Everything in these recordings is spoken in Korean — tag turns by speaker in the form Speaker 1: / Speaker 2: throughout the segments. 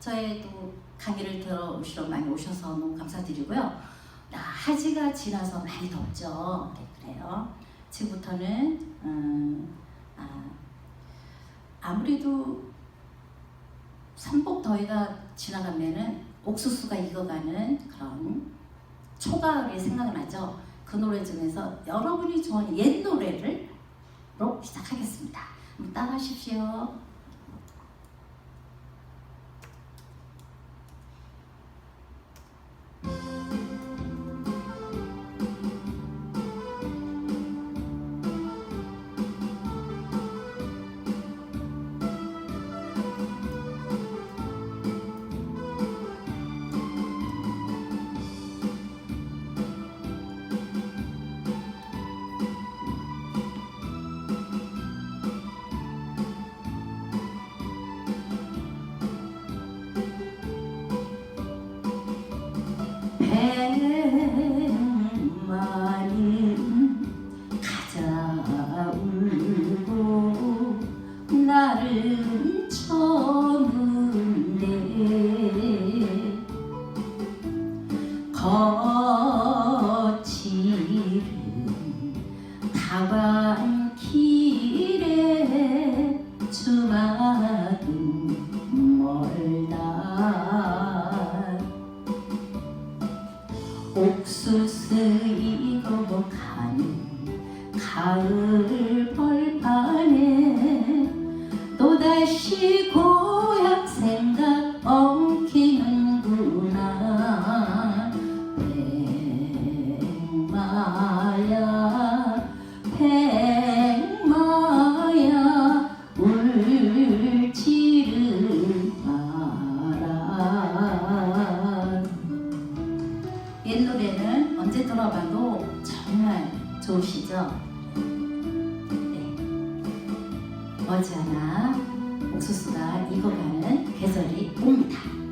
Speaker 1: 저의 또 강의를 들어오시러 많이 오셔서 너무 감사드리고요. 아, 하지가 지나서 많이 덥죠. 네, 그래요. 지금부터는 음, 아, 아무래도 삼복 더위가 지나가면은 옥수수가 익어가는 그런 초가을이 생각나죠. 그 노래 중에서 여러분이 좋아하는 옛 노래를 로 시작하겠습니다. 한번 따라 하십시오. 옥수수 익어 가는 가을 벌판에 또다시 고 좋으시죠? 네. 머지않아 옥수수가 익어가는 계절이 옵니다.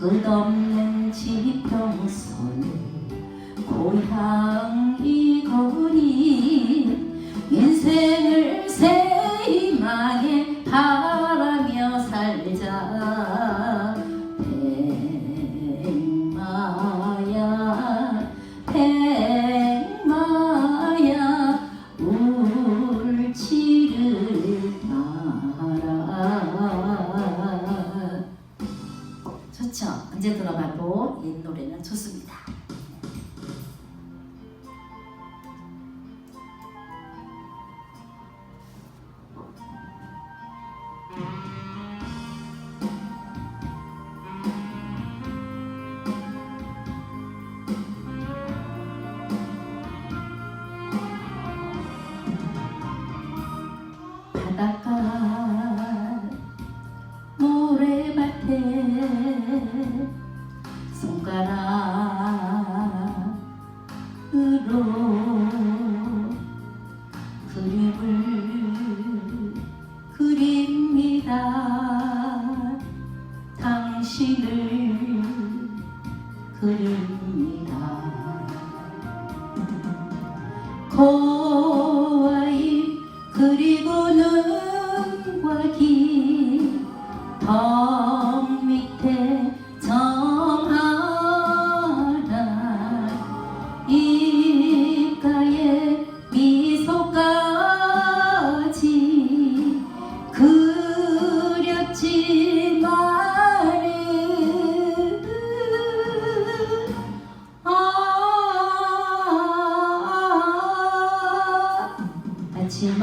Speaker 1: 끝없는 지평선 고향이거니 인생 좋죠. 언제 들어봐도 옛 노래는 좋습니다. 바닷가 모래밭에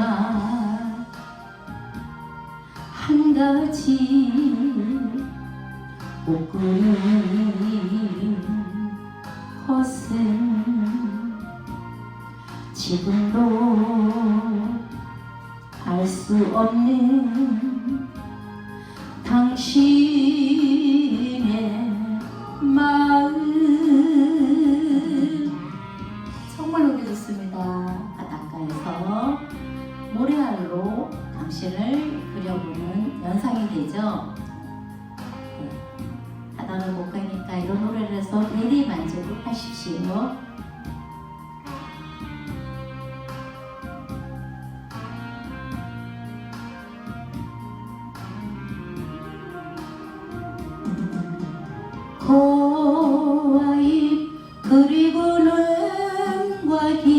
Speaker 1: 아 하지만 한 가지 옷구린 것은 지금도 알 수 없는 당신을 그려보는 연상이 되죠 네. 바다를 못 가니까 이런 노래를 해서 대리 만족을 하십시오 고와입 그리고 눈과 귀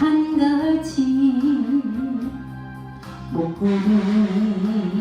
Speaker 1: 한 가지 못 그린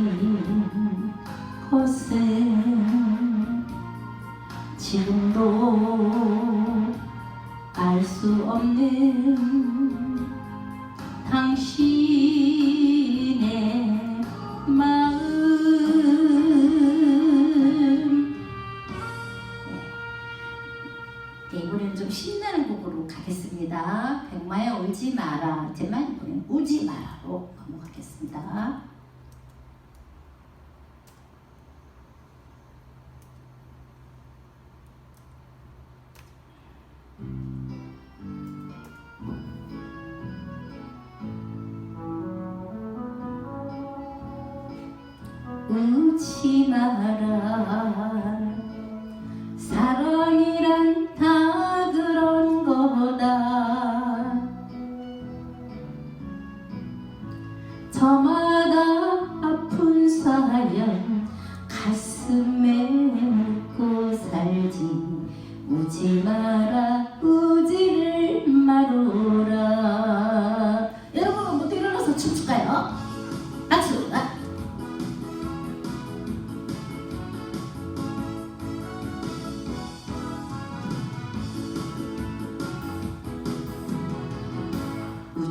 Speaker 1: 네, 이번에는 좀 신나는 곡으로 가겠습니다. 백마야 울지 마라. 하지만 이번엔 울지 마라로 넘어가겠습니다.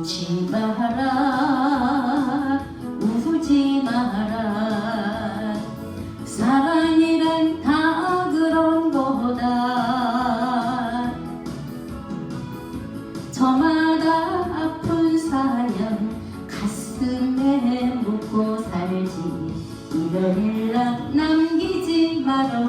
Speaker 1: 웃지 마라. 우지 마라. 사랑이란 다 그런 거다 저마다 아픈 사연 가슴에 묻고 살지. 이런 일랑 남기지 마라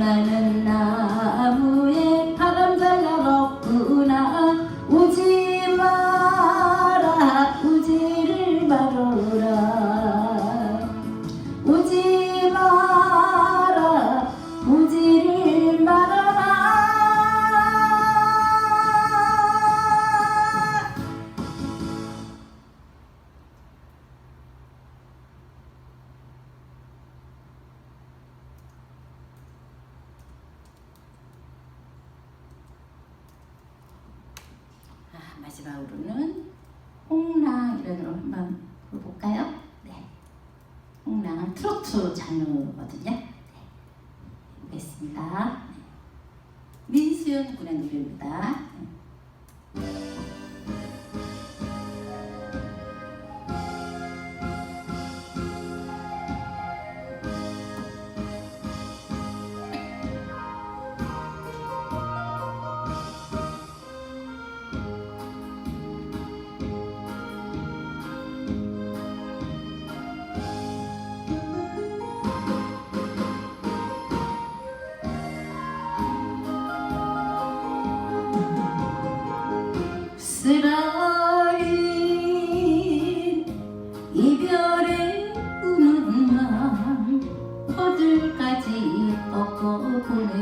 Speaker 1: 나는 나무에 마지막으로는 홍랑 이런 노래 한번 불러볼까요? 네. 홍랑은 트로트 장르거든요. 네. 보겠습니다. 네. 민수연 군의 노래입니다. come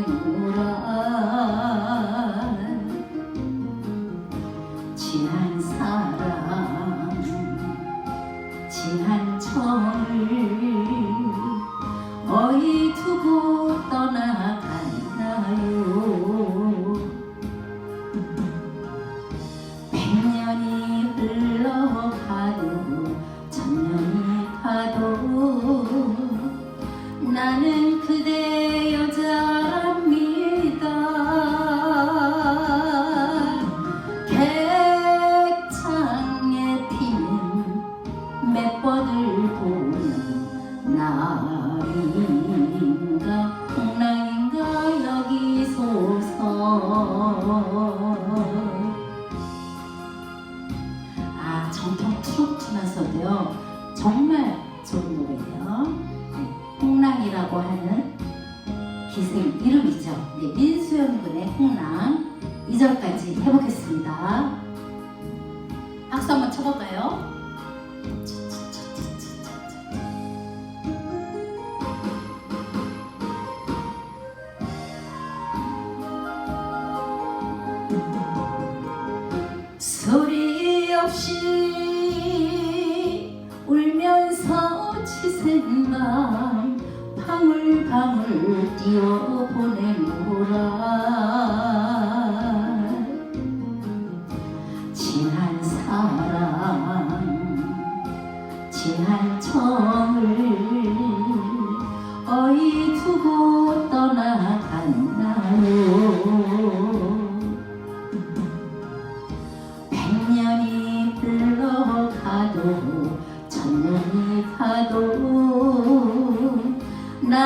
Speaker 1: 아 정통 트로트면서도요 정말 좋은 노래예요. 네, 홍랑이라고 하는 기생 이름이죠. 네, 민수연 군의 홍랑 2절까지 해보겠습니다. 박수 한번 쳐볼까요? 없이 울면서 지샌 밤 방울방울 뛰어보내노라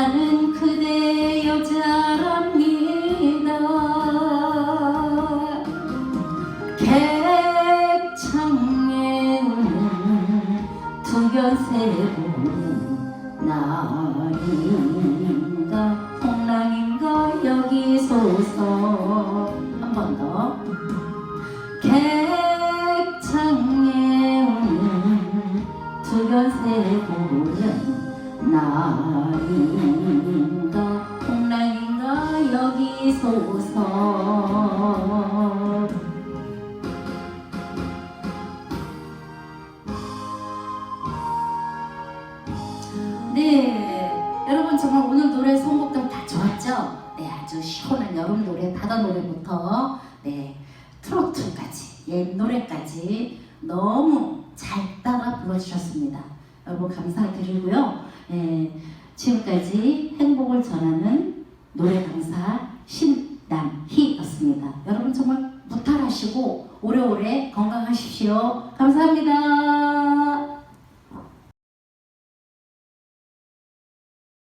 Speaker 1: 나는 그대 여자랍니다. 객창에 우는 두견새 보는 날인가? 풍랑인가? 여기소서 날인가 풍랑인가 여기소서 네 여러분 정말 오늘 노래 선곡들 다 좋았죠? 네 아주 시원한 여름 노래 바다 노래부터 네 트로트까지 옛 노래까지 너무 잘 따라 불러주셨습니다. 여러분 감사드리고요. 예, 지금까지 행복을 전하는 노래 강사 신남희였습니다. 여러분 정말 무탈하시고 오래오래 건강하십시오. 감사합니다.